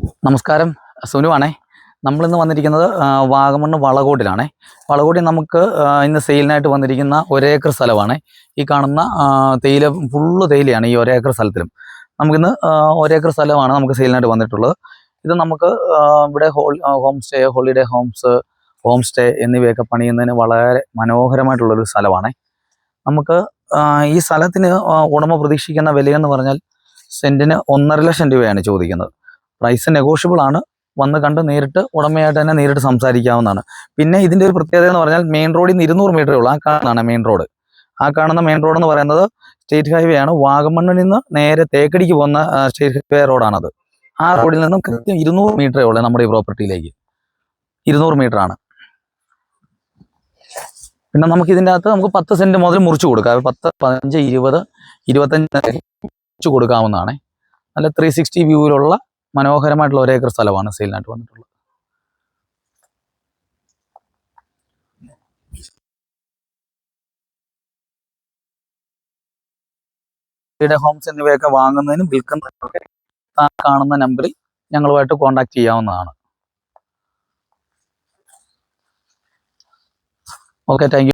നമസ്കാരം. സുനുവാണേ. നമ്മളിന്ന് വന്നിരിക്കുന്നത് വാഗമണ്ണ് വളകോട്ടിലാണേ. വളകോട്ടിൽ നമുക്ക് ഇന്ന് സെയിലിനായിട്ട് വന്നിരിക്കുന്ന ഒരേക്കർ സ്ഥലമാണ് ഈ കാണുന്ന തേയില ഫുള്ള് തേയിലയാണ് ഈ ഒരേക്കർ സ്ഥലത്തിലും. നമുക്കിന്ന് ഒരേക്കർ സ്ഥലമാണ് നമുക്ക് സെയിലിനായിട്ട് വന്നിട്ടുള്ളത്. ഇത് നമുക്ക് ഇവിടെ whole home stay holiday homes home stay എന്നിവയൊക്കെ പണിയുന്നതിന് വളരെ മനോഹരമായിട്ടുള്ളൊരു സ്ഥലമാണ് നമുക്ക് ഈ സ്ഥലത്തിന് ഉടമ പ്രതീക്ഷിക്കുന്ന വിലയെന്ന് പറഞ്ഞാൽ സെന്റിന് ഒന്നര ലക്ഷം രൂപയാണ് ചോദിക്കുന്നത്. പ്രൈസ് നെഗോഷ്യബിൾ ആണ്. വന്ന് കണ്ട് നേരിട്ട് ഉടമയായിട്ട് തന്നെ നേരിട്ട് സംസാരിക്കാവുന്നതാണ്. പിന്നെ ഇതിന്റെ ഒരു പ്രത്യേകത എന്ന് പറഞ്ഞാൽ മെയിൻ റോഡിൽ നിന്ന് ഇരുന്നൂറ് മീറ്ററേ ഉള്ളൂ. ആ കാണുന്നതാണ് മെയിൻ റോഡ് ആ കാണുന്ന മെയിൻ റോഡ് എന്ന് പറയുന്നത് സ്റ്റേറ്റ് ഹൈവേ ആണ്. വാഗമണ്ണിൽ നിന്ന് നേരെ തേക്കടിക്ക് പോകുന്ന സ്റ്റേറ്റ് ഹൈവേ റോഡാണത് ആ റോഡിൽ നിന്നും കൃത്യം ഇരുന്നൂറ് മീറ്ററേ ഉള്ളൂ നമ്മുടെ ഈ പ്രോപ്പർട്ടിയിലേക്ക് ഇരുന്നൂറ് മീറ്റർ ആണ്. പിന്നെ നമുക്ക് ഇതിന്റെ അകത്ത് നമുക്ക് പത്ത് സെന്റ് മുതൽ മുറിച്ചു കൊടുക്കാം. പത്ത് പതിനഞ്ച് ഇരുപത് ഇരുപത്തഞ്ച് മുറിച്ചു കൊടുക്കാവുന്നതാണ്. നല്ല ത്രീ സിക്സ്റ്റി വ്യൂവിലുള്ള മനോഹരമായിട്ടുള്ള ഒരേക്കർ സ്ഥലമാണ് സെയിലിനായിട്ട് വന്നിട്ടുള്ളത്. വീട് ഹോംസ് എന്നിവയൊക്കെ വാങ്ങുന്നതിനും വിൽക്കുന്നതിനൊക്കെ കാണുന്ന നമ്പറിൽ ഞങ്ങളുമായിട്ട് കോൺടാക്ട് ചെയ്യാവുന്നതാണ്. Okay thank